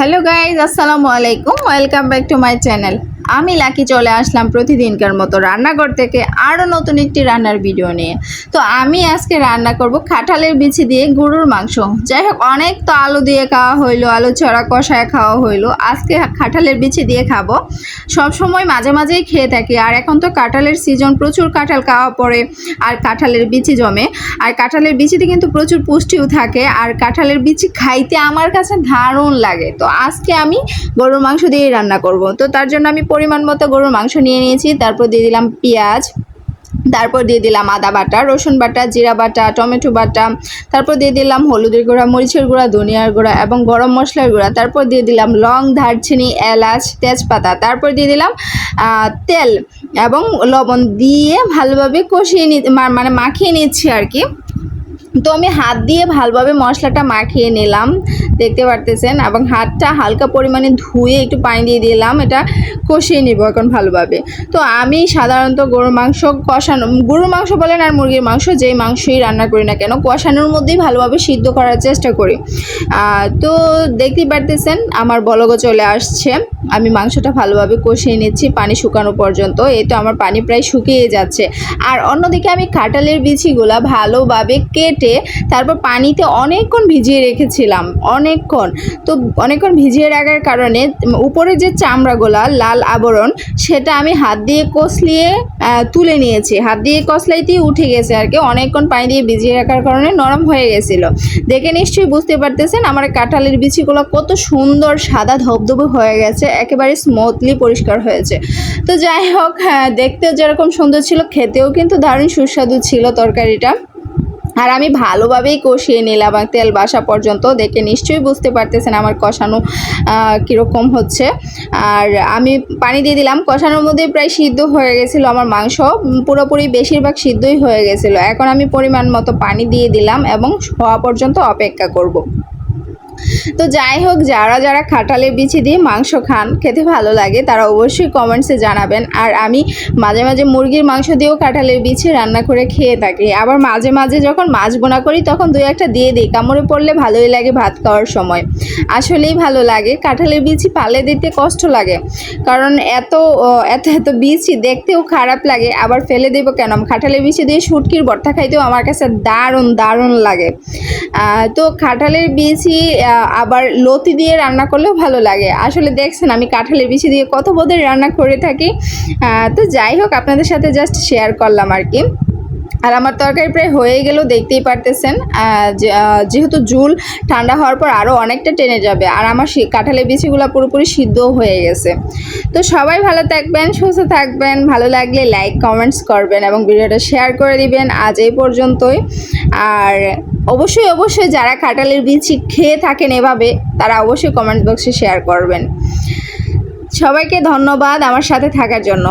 Hello guys আসসালামু আলাইকুম। Welcome back to my channel. আমি লাকি চলে আসলাম প্রতিদিনকার মতো রান্নাঘর থেকে আরও নতুন একটি রান্নার ভিডিও নিয়ে। তো আমি আজকে রান্না করব খাটালের বিচি দিয়ে গরুর মাংস। যাই হোক, অনেক তো আলু দিয়ে খাওয়া হইল, আলু ছড়া কষায় খাওয়া হইল। আজকে খাটালের বিচি দিয়ে খাব। সব সময় মাঝে মাঝেই খেয়ে থাকি, আর এখন তো কাঁঠালের সিজন প্রচুর কাঁঠাল খাওয়া পড়ে, আর কাঁঠালের বিচি জমে। আর কাঁঠালের বিচিতে কিন্তু প্রচুর পুষ্টিও থাকে, আর কাঁঠালের বিচি খাইতে আমার কাছে দারুণ লাগে। তো আজকে আমি গরুর মাংস দিয়ে রান্না করব। তো তার জন্য আমি পরিমাণ মতো গরুর মাংস নিয়ে নিয়েছি। তারপর দিয়ে দিলাম পেঁয়াজ, তারপর দিয়ে দিলাম আদা বাটা, রসুন বাটা, জিরা বাটা, টমেটো বাটা, তারপর দিয়ে দিলাম হলুদের গুঁড়া, মরিচের গুঁড়া, ধনিয়ার গুঁড়া এবং গরম মশলার গুঁড়া। তারপর দিয়ে দিলাম লং, দারচিনি, এলাচ, তেজপাতা। তারপর দিয়ে দিলাম তেল এবং লবণ দিয়ে ভালোভাবে কষিয়ে নি মানে মাখিয়ে নিচ্ছি আর কি। তো আমি হাত দিয়ে ভালোভাবে মশলাটা মাখিয়ে নিলাম, দেখতে পারতেছেন, এবং হাতটা হালকা পরিমাণে ধুয়ে একটু পানি দিয়ে দিলাম, এটা কষিয়ে নিব এখন ভালোভাবে। তো আমি সাধারণত গরুর মাংস কষানো, গরুর মাংস বলেন আর মুরগির মাংস যেই মাংসই রান্না করি না কেন, কষানোর মধ্যেই ভালোভাবে সিদ্ধ করার চেষ্টা করি। তো দেখতেই পারতেছেন, আমার বলগো চলে আসছে, আমি মাংসটা ভালোভাবে কষিয়ে নিচ্ছি পানি শুকানো পর্যন্ত, এই তো আমার পানি প্রায় শুকিয়ে যাচ্ছে। আর অন্যদিকে আমি কাঁঠালের বিচিগুলা ভালোভাবে কেটে তারপর পানিতে অনেকক্ষণ ভিজিয়ে রেখেছিলাম, অনেকক্ষণ। তো অনেকক্ষণ ভিজিয়ে রাখার কারণে উপরে যে চামড়াগুলা, লাল আবরণ, সেটা আমি হাত দিয়ে কষলিয়ে তুলে নিয়েছি। হাত দিয়ে কষলাইতেই উঠে গেছে আর কি। অনেকক্ষণ পানি দিয়ে ভিজিয়ে রাখার কারণে নরম হয়ে গেছিল। দেখে নিশ্চয়ই বুঝতে পারতেছেন আমার কাঁঠালের বিচিগুলো কত সুন্দর সাদা ধবধবে হয়ে গেছে, একেবারে স্মুথলি পরিষ্কার হয়েছে। তো যাই হোক হ্যাঁ দেখতেও যেরকম সুন্দর ছিল, খেতেও কিন্তু দারুণ সুস্বাদু ছিল তরকারিটা। আর আমি ভালোভাবেই কষিয়ে নিলাম তেল বাসা পর্যন্ত। দেখে নিশ্চয়ই বুঝতে পারতেছেন আমার কষানো কীরকম হচ্ছে। আর আমি পানি দিয়ে দিলাম। কষানোর মধ্যে প্রায় সিদ্ধ হয়ে গেছিল আমার মাংস। পুরোপুরি বেশিরভাগ সিদ্ধই হয়ে গেছিল। এখন আমি পরিমাণ মতো পানি দিয়ে দিলাম এবং হওয়া পর্যন্ত অপেক্ষা করব। তো যাই হোক যারা যারা খাটালে বিচি দিয়ে মাংস খান খেতে ভালো লাগে তারা অবশ্যই কমেন্টসে জানাবেন। আর আমি মাঝে মাঝে মুরগির মাংস দিয়েও কাঁঠালের বিচি রান্না করে খেয়ে থাকি। আবার মাঝে মাঝে যখন মাছ বোনা করি তখন দুই একটা দিয়ে দিই। কামড়ে পড়লে ভালোই লাগে ভাত খাওয়ার সময়। আসলেই ভালো লাগে। কাঁঠালের বিচি পালে দিতে কষ্ট লাগে। কারণ এত এত এত বিচি দেখতেও খারাপ লাগে। আবার ফেলে দেবো কেন? কাঁঠালের বিচি দিয়ে শুটকির বর্তা খাইতেও আমার কাছে দারুণ দারুণ লাগে। তো কাঁঠালের বিচি আহ, আবার লতি দিয়ে রান্না করলেও ভালো লাগে। আসলে দেখছেন, আমি কাঁঠালের বিছি দিয়ে কত বোধের রান্না করে থাকি। তো যাই হোক, আপনাদের সাথে জাস্ট শেয়ার করলাম আর কি। আর আমার তরকারি প্রায় হয়ে গেলেও দেখতেই পারতেছেন যেহেতু জুল ঠান্ডা হওয়ার পর আরও অনেকটা টেনে যাবে। আর আমার কাঁঠালের বিচিগুলো পুরোপুরি সিদ্ধও হয়ে গেছে। তো সবাই ভালো থাকবেন, সুস্থ থাকবেন, ভালো লাগলে লাইক কমেন্টস করবেন এবং ভিডিওটা শেয়ার করে দিবেন আজ এই পর্যন্তই। আর অবশ্যই অবশ্যই যারা কাঁঠালের বিচি খেয়ে থাকেন এভাবে, তারা অবশ্যই কমেন্ট বক্সে শেয়ার করবেন। সবাইকে ধন্যবাদ আমার সাথে থাকার জন্য।